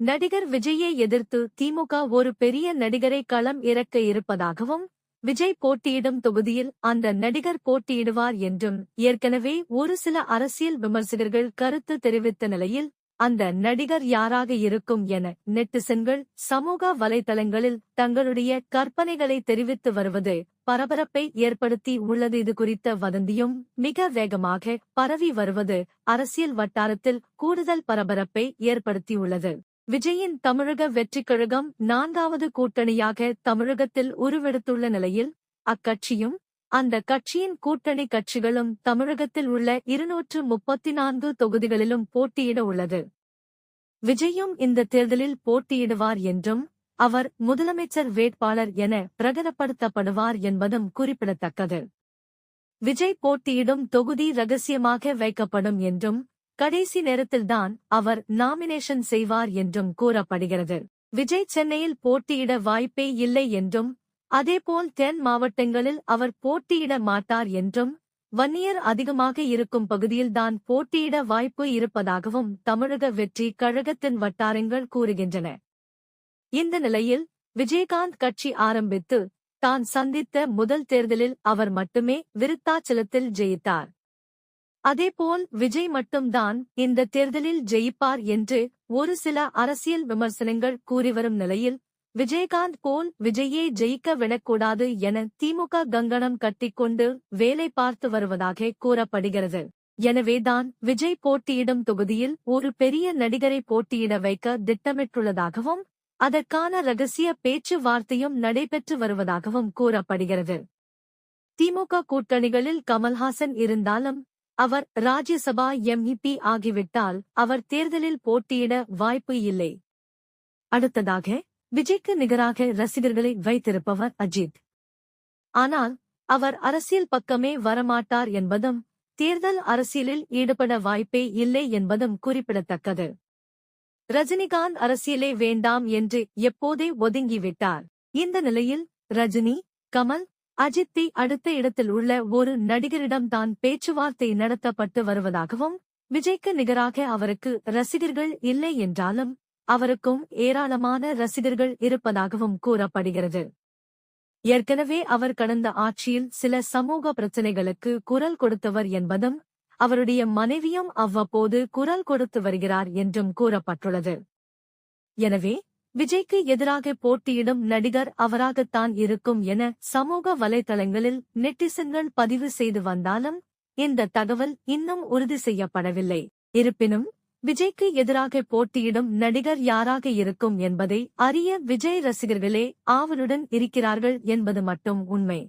நடிகர் விஜயை எதிர்த்து திமுக ஒரு பெரிய நடிகரை களம் இறக்க இருப்பதாகவும் விஜய் போட்டியிடும் தொகுதியில் அந்த நடிகர் போட்டியிடுவார் என்றும் ஏற்கனவே ஒரு சில அரசியல் விமர்சகர்கள் கருத்து தெரிவித்த நிலையில் அந்த நடிகர் யாராக இருக்கும் என நெட்டிசன்கள் சமூக வலைதளங்களில் தங்களுடைய கற்பனைகளை தெரிவித்து வருவது பரபரப்பை ஏற்படுத்தி உள்ளது. இது குறித்த வதந்தியும் மிக வேகமாக பரவி வருவது அரசியல் வட்டாரத்தில் கூடுதல் பரபரப்பை ஏற்படுத்தியுள்ளது. விஜயின் தமிழக வெற்றிக் கழகம் நான்காவது கூட்டணியாக தமிழகத்தில் உருவெடுத்துள்ள நிலையில் அக்கட்சியும் அந்த கட்சியின் கூட்டணி கட்சிகளும் தமிழகத்தில் உள்ள இருநூற்று முப்பத்தி நான்கு தொகுதிகளிலும் போட்டியிட உள்ளது. விஜயும் இந்த தேர்தலில் போட்டியிடுவார் என்றும் அவர் முதலமைச்சர் வேட்பாளர் என பிரகடப்படுத்தப்படுவார் என்பதும் குறிப்பிடத்தக்கது. விஜய் போட்டியிடும் தொகுதி ரகசியமாக வைக்கப்படும் என்றும் கடைசி நேரத்தில்தான் அவர் நாமினேஷன் செய்வார் என்றும் கூறப்படுகிறது. விஜய் சென்னையில் போட்டியிட வாய்ப்பே இல்லை என்றும் அதேபோல் தென் மாவட்டங்களில் அவர் போட்டியிட மாட்டார் என்றும் வன்னியர் அதிகமாக இருக்கும் பகுதியில்தான் போட்டியிட வாய்ப்பு இருப்பதாகவும் தமிழக வெற்றி கழகத்தின் வட்டாரங்கள் கூறுகின்றன. இந்த நிலையில் விஜயகாந்த் கட்சி ஆரம்பித்து தான் சந்தித்த முதல் தேர்தலில் அவர் மட்டுமே விருத்தாச்சலத்தில் ஜெயித்தார். அதேபோல் விஜய் மட்டும்தான் இந்த தேர்தலில் ஜெயிப்பார் என்று ஒரு சில அரசியல் விமர்சனங்கள் கூறிவரும் நிலையில் விஜயகாந்த் போல் விஜயே ஜெயிக்க விடக்கூடாது என திமுக கங்கணம் கட்டிக்கொண்டு வேலை பார்த்து வருவதாக கூறப்படுகிறது. எனவேதான் விஜய் போட்டியிடும் தொகுதியில் ஒரு பெரிய நடிகரை போட்டியிட வைக்க திட்டமிட்டுள்ளதாகவும் அதற்கான ரகசிய பேச்சுவார்த்தையும் நடைபெற்று வருவதாகவும் கூறப்படுகிறது. திமுக கூட்டணிகளில் கமல்ஹாசன் இருந்தாலும் அவர் ராஜ்யசபா எம்இபி ஆகிவிட்டால் அவர் தேர்தலில் போட்டியிட வாய்ப்பு இல்லை. அடுத்ததாக விஜய்க்கு நிகராக ரசிகர்களை வைத்திருப்பவர் அஜித். ஆனால் அவர் அரசியல் பக்கமே வரமாட்டார் என்பதும் தேர்தல் அரசியலில் ஈடுபட வாய்ப்பே இல்லை என்பதும் குறிப்பிடத்தக்கது. ரஜினிகாந்த் அரசியலே வேண்டாம் என்று எப்போதே ஒதுங்கிவிட்டார். இந்த நிலையில் ரஜினி கமல் அஜித்தை அடுத்த இடத்தில் உள்ள ஒரு நடிகரிடம் தான் பேச்சுவார்த்தை நடத்தப்பட்டு வருவதாகவும் விஜய்க்கு நிகராக அவருக்கு ரசிகர்கள் இல்லை என்றாலும் அவருக்கும் ஏராளமான ரசிகர்கள் இருப்பதாகவும் கூறப்படுகிறது. ஏற்கனவே அவர் கடந்த ஆட்சியில் சில சமூக பிரச்சினைகளுக்கு குரல் கொடுத்தவர் என்பதும் அவருடைய மனைவியும் அவ்வப்போது குரல் கொடுத்து வருகிறார் என்றும் கூறப்பட்டுள்ளது. எனவே விஜய்க்கு எதிராக போட்டியிடும் நடிகர் அவராகத்தான் இருக்கும் என சமூக வலைதளங்களில் நெட்டிசன்கள் பதிவு செய்து வந்தாலும் இந்த தகவல் இன்னும் உறுதி செய்யப்படவில்லை. இருப்பினும் விஜய்க்கு எதிராக போட்டியிடும் நடிகர் யாராக இருக்கும் என்பதை அறிய விஜய் ரசிகர்களே ஆவலுடன் இருக்கிறார்கள் என்பது மட்டும் உண்மை.